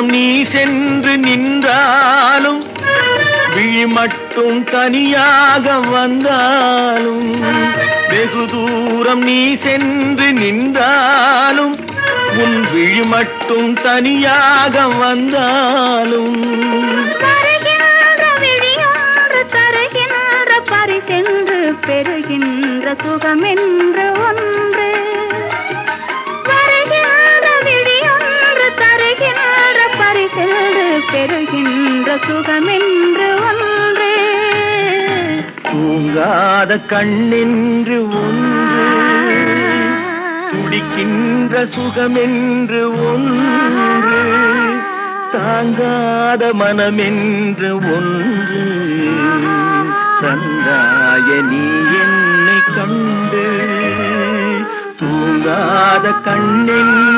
தூரம் நீ சென்று நின்றாலும் விழி மட்டும் தனியாக வந்தாலும் வெகு தூரம் நீ சென்று நின்றாலும் உன் விழி மட்டும் தனியாக வந்தாலும் வருகின்ற தருகின்ற பரிசென்று பெறுகின்ற சுகமென்று ஒன்று பெறுகின்ற சுகமென்று ஒன்று. தூங்காத கண்ணென்று ஒன்று. துடிக்கின்ற சுகமென்று ஒன்று. தாங்காத மனமென்று ஒன்று. தந்தாய நீ என்னை கண்டு தூங்காத கண்ணென்று